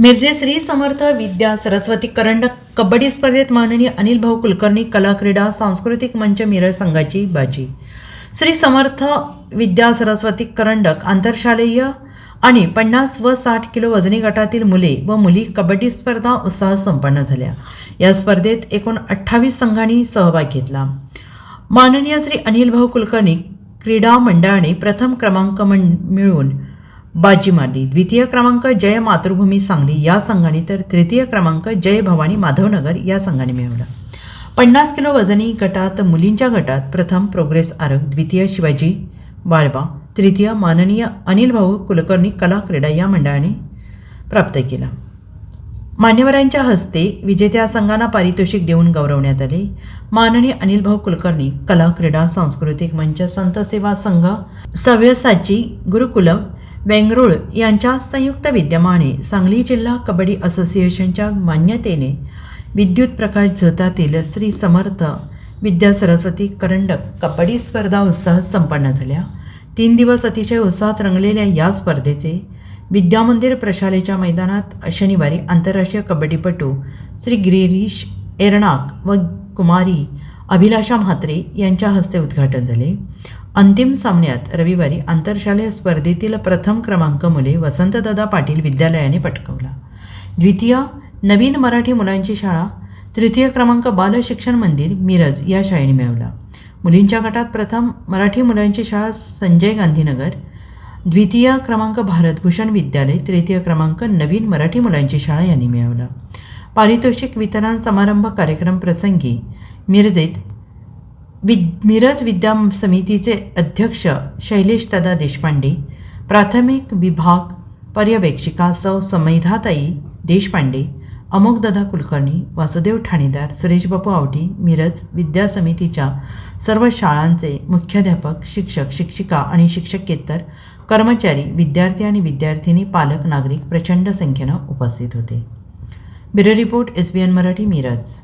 मिरजे श्री समर्थ विद्या सरस्वती करंडक कबड्डी स्पर्धेत माननीय अनिल भाऊ कुलकर्णी कला क्रीडा सांस्कृतिक मंच मिरज संघाची बाजी. श्री समर्थ विद्या सरस्वती करंडक आंतरशालेय आणि पन्नास व साठ किलो वजनी गटातील मुले व मुली कबड्डी स्पर्धा उत्साहात संपन्न झाल्या. या स्पर्धेत एकूण अठ्ठावीस संघांनी सहभाग घेतला. माननीय श्री अनिल भाऊ कुलकर्णी क्रीडा मंडळाने प्रथम क्रमांक मं- मिळवून बाजी मारली. द्वितीय क्रमांक जय मातृभूमी सांगली. या संघाने तर तृतीय क्रमांक जय भवानी माधवनगर या संघाने मिळवला. पन्नास किलो वजनी गटात मुलींच्या गटात प्रथम प्रोग्रेस आरग द्वितीय शिवाजी बाळबा तृतीय माननीय अनिल भाऊ कुलकर्णी कला क्रीडा या मंडळाने प्राप्त केला. मान्यवरांच्या हस्ते विजेत्या संघांना पारितोषिक देऊन गौरवण्यात आले. माननीय अनिल भाऊ कुलकर्णी कला क्रीडा सांस्कृतिक मंच संत सेवा संघ सव्यसाची गुरुकुलम वेंगरुळ यांच्या संयुक्त विद्यमाने सांगली जिल्हा कबड्डी असोसिएशनच्या मान्यतेने विद्युत प्रकाश झोतातील श्री समर्थ विद्या सरस्वती करंडक कबड्डी स्पर्धा उत्साहात संपन्न झाल्या. तीन दिवस अतिशय उत्साहात रंगलेल्या या स्पर्धेचे विद्यामंदिर प्रशालेच्या मैदानात शनिवारी आंतरराष्ट्रीय कबड्डीपटू श्री गिरीश एरणाक व कुमारी अभिलाषा म्हात्रे यांच्या हस्ते उद्घाटन झाले. अंतिम सामन्यात रविवारी आंतरशालेय स्पर्धेतील प्रथम क्रमांक मुले वसंतदादा पाटील विद्यालयाने पटकवला. द्वितीय नवीन मराठी मुलांची शाळा तृतीय क्रमांक बाल शिक्षण मंदिर मिरज या शाळेने मिळवला. मुलींच्या गटात प्रथम मराठी मुलांची शाळा संजय गांधीनगर. द्वितीय क्रमांक भारतभूषण विद्यालय तृतीय क्रमांक नवीन मराठी मुलांची शाळा यांनी मिळवला. पारितोषिक वितरण समारंभ कार्यक्रम प्रसंगी मिरजेत विद मिरज विद्या समितीचे अध्यक्ष शैलेश दादा देशपांडे प्राथमिक विभाग पर्यवेक्षिका सौ समैधाताई देशपांडे अमोकदादा कुलकर्णी वासुदेव ठाणेदार सुरेशबापू आवटी मिरज विद्या समितीच्या सर्व शाळांचे मुख्याध्यापक शिक्षक शिक्षिका आणि शिक्षकेतर कर्मचारी विद्यार्थी आणि विद्यार्थिनी पालक नागरिक प्रचंड संख्येनं उपस्थित होते. Bureau report S B N Marathi Miraj.